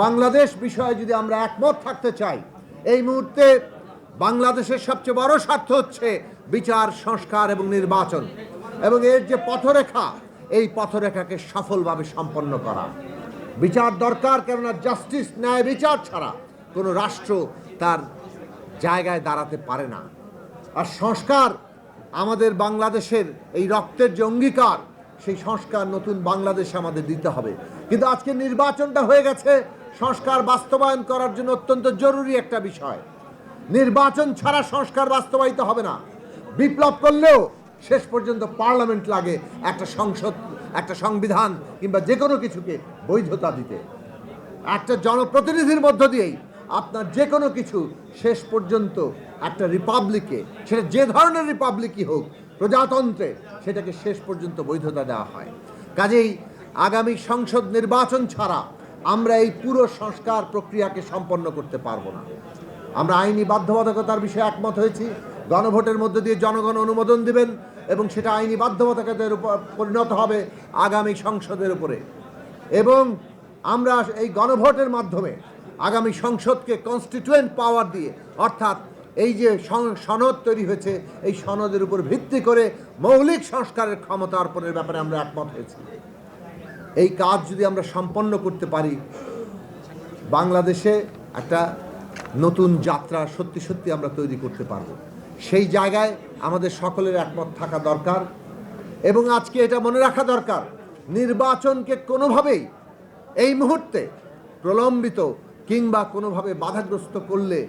বাংলাদেশ বিষয়ে যদি আমরা একমত থাকতে চাই, এই মুহূর্তে বাংলাদেশের সবচেয়ে বড় স্বার্থ হচ্ছে বিচার, সংস্কার এবং নির্বাচন। এবং এর যে পথরেখা, এই পথরেখাকে সফলভাবে সম্পন্ন করা। বিচার দরকার, কেননা জাস্টিস ন্যায় বিচার ছাড়া কোনো রাষ্ট্র তার জায়গায় দাঁড়াতে পারে না। আর সংস্কার আমাদের বাংলাদেশের এই রক্তের যে অঙ্গীকার, সেই সংস্কার নতুন বাংলাদেশে আমাদের দিতে হবে। কিন্তু আজকে নির্বাচনটা হয়ে গেছে সংস্কার বাস্তবায়ন করার জন্য অত্যন্ত জরুরি একটা বিষয়। নির্বাচন ছাড়া সংস্কার বাস্তবায়িত হবে না। বিপ্লব করলেও শেষ পর্যন্ত পার্লামেন্ট লাগে একটা সংসদ, একটা সংবিধান কিংবা যে কোনো কিছুকে বৈধতা দিতে। একটা জনপ্রতিনিধির মধ্য দিয়েই আপনার যে কোনো কিছু শেষ পর্যন্ত একটা রিপাবলিকে, সেটা যে ধরনের রিপাবলিকই হোক, প্রজাতন্ত্রে সেটাকে শেষ পর্যন্ত বৈধতা দেওয়া হয়। কাজেই আগামী সংসদ নির্বাচন ছাড়া আমরা এই পুরো সংস্কার প্রক্রিয়াকে সম্পন্ন করতে পারব না। আমরা আইনি বাধ্যবাধকতার বিষয়ে একমত হয়েছি। গণভোটের মধ্য দিয়ে জনগণ অনুমোদন দিবেন এবং সেটা আইনি বাধ্যবাধকতার উপর পরিণত হবে আগামী সংসদের উপরে। এবং আমরা এই গণভোটের মাধ্যমে আগামী সংসদকে কনস্টিটিউয়েন্ট পাওয়ার দিয়ে, অর্থাৎ এই যে সনদ তৈরি হয়েছে, এই সনদের উপর ভিত্তি করে মৌলিক সংস্কারের ক্ষমতা অর্পণের ব্যাপারে আমরা একমত হয়েছি। এই কাজ যদি আমরা সম্পন্ন করতে পারি, বাংলাদেশে একটা নতুন যাত্রা সত্যি সত্যি আমরা তৈরি করতে পারব। সেই জায়গায় আমাদের সকলের একমত থাকা দরকার এবং আজকে এটা মনে রাখা দরকার, নির্বাচনকে কোনোভাবেই এই মুহূর্তে প্রলম্বিত কিংবা কোনোভাবে বাধাগ্রস্ত করলে